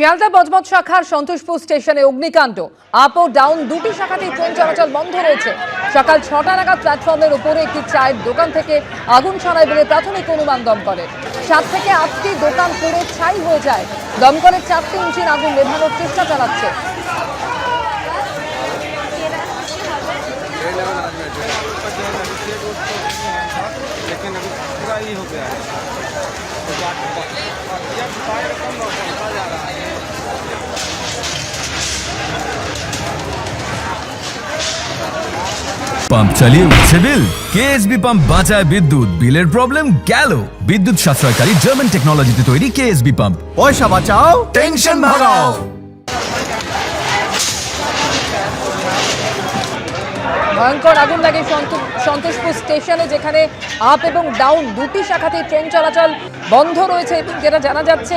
শিয়ালদা বজবজ শাখার সন্তোষপুর স্টেশনে অগ্নিকাণ্ড আপ ও ডাউন দুটি শাখাতেই ট্রেন চলাচল বন্ধ রয়েছে সকাল ছটা নাগাদ প্ল্যাটফর্মের উপরে একটি চায়ের দোকান থেকে আগুন ছড়ায় বলে প্রাথমিক অনুমান দমকলের সাত থেকে আটটি দোকান পুড়ে ছাই হয়ে যায় দমকলের চারটি ইঞ্জিন আগুন নেভানোর চেষ্টা চালাচ্ছে लेकिन अभी पूरा ही हो गया है तो बात- ये फायर कम बढ़ता जा रहा है পাম্প চালিয়ে উঠছে বিল। কেএসবি পাম্প বাঁচায় বিদ্যুৎ। বিলের প্রবলেম গেল। বিদ্যুৎ সাশ্রয়কারী জার্মান টেকনোলজিতে তৈরি কেএসবি পাম্প পয়সা বাঁচাও টেনশন ভাগাও। ভয়ঙ্কর আগুন লাগে সন্ত- সন্তোষপুর স্টেশনে যেখানে আপ এবং ডাউন দুটি শাখাতেই ট্রেন চলাচল বন্ধ রয়েছে। এবং যেটা জানা যাচ্ছে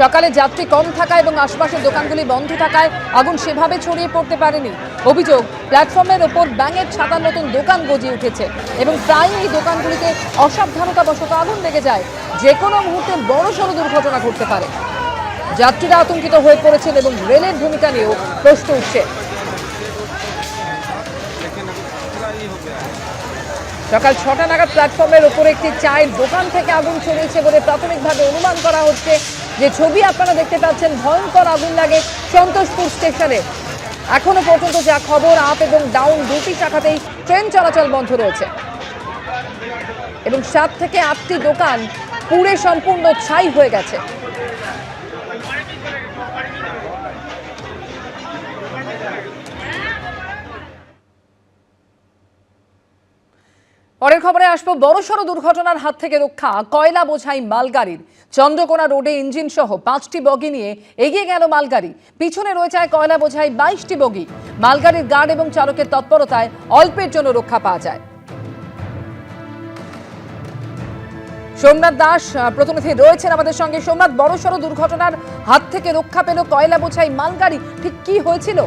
সকালে যাত্রী কম থাকা এবং আশপাশের দোকানগুলি বন্ধ থাকায় আগুন সেভাবে ছড়িয়ে পড়তে পারেনি। অভিযোগ, প্ল্যাটফর্মের ওপর ব্যাঙের ছাতার মতন দোকান গজিয়ে উঠেছে এবং প্রায় এই দোকানগুলিতে অসাবধানতাবশত আগুন লেগে যায়। যে কোনো মুহূর্তে বড় সড়ো দুর্ঘটনা ঘটতে পারে। যাত্রীরা আতঙ্কিত হয়ে পড়েছেন এবং রেলের ভূমিকা নিয়েও প্রশ্ন উঠছে। সকাল ছটা নাগাদ প্ল্যাটফর্মের ওপরে একটি চায়ের দোকান থেকে আগুন ছড়িয়েছে বলে প্রাথমিকভাবে অনুমান করা হচ্ছে। যে ছবি আপনারা দেখতে পাচ্ছেন, ভয়ঙ্কর আগুন লাগে সন্তোষপুর স্টেশনে। এখনও পর্যন্ত যা খবর, আপ এবং ডাউন দুটি শাখাতেই ট্রেন চলাচল বন্ধ রয়েছে। এবং সাত থেকে আটটি দোকান পুড়ে সম্পূর্ণ ছাই হয়ে গেছে। পরের খবরে আসব, বড়সড় দুর্ঘটনার হাত থেকে রক্ষা, কয়লা বোঝাই মালগাড়ির। চন্দ্রকোনা রোডে ইঞ্জিন সহ পাঁচটি বগি নিয়ে এগিয়ে গেল মালগাড়ি। পিছনে রয়েছে কয়লা বোঝাই বাইশটি বগি। মালগাড়ির গার্ড এবং চালকের তৎপরতায় অল্পের জন্য রক্ষা পাওয়া যায়। সোমনাথ দাস প্রতিনিধি রয়েছেন আমাদের সঙ্গে। সোমনাথ, বড়সড় দুর্ঘটনার হাত থেকে রক্ষা পেল কয়লা বোঝাই মালগাড়ি। ঠিক কি হয়েছিল?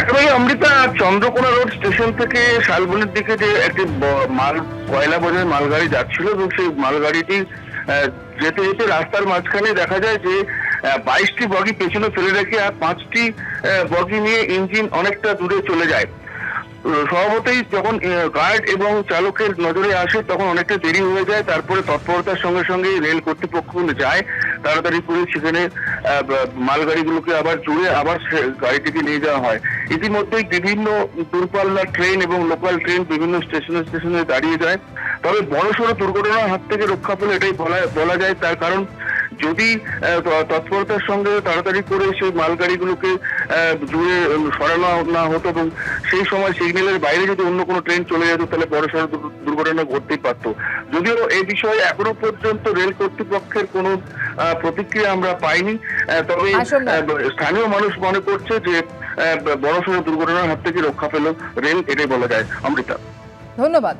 একেবারে অমৃতা, চন্দ্রকোনা রোড স্টেশন থেকে শালবনির দিকে যে একটি মাল, কয়লা বোঝাই মালগাড়ি যাচ্ছিল এবং সেই মালগাড়িটি যেতে যেতে রাস্তার মাঝখানে দেখা যায় যে বাইশটি বগি পেছনে ফেলে রেখে আর পাঁচটি বগি নিয়ে ইঞ্জিন অনেকটা দূরে চলে যায়। স্বভাবতই যখন গার্ড এবং চালকের নজরে আসে তখন অনেকটা দেরি হয়ে যায়। তারপরে তৎপরতার সঙ্গে সঙ্গে রেল কর্তৃপক্ষ যায়। তাড়াতাড়ি করে সেখানে মালগাড়িগুলোকে আবার জুড়ে আবার গাড়িটিকে নিয়ে যাওয়া হয়। ইতিমধ্যেই বিভিন্ন দূরপাল্লার ট্রেন এবং লোকাল ট্রেন বিভিন্ন স্টেশনে স্টেশনে দাঁড়িয়ে যায়। তবে বড়সড় দুর্ঘটনার হাত থেকে রক্ষা পেলে এটাই বলা যায়। তার কারণ যদি তৎপরতার সঙ্গে তাড়াতাড়ি করে সেই মালগাড়িগুলোকে জুড়ে সরানো না হতো এবং সেই সময় সিগন্যালের বাইরে যদি অন্য কোনো ট্রেন চলে যেত, তাহলে বড়সড় দুর- দুর্ঘটনা ঘটতেই পারতো। যদিও এই বিষয়ে এখনও পর্যন্ত রেল কর্তৃপক্ষের কোনো প্রতিক্রিয়া আমরা পাইনি। তবে স্থানীয় মানুষ মনে করছে যে বড়সড় দুর্ঘটনার হাত থেকে রক্ষা পেল রেল এটাই বলা যায়। অমৃতা। ধন্যবাদ।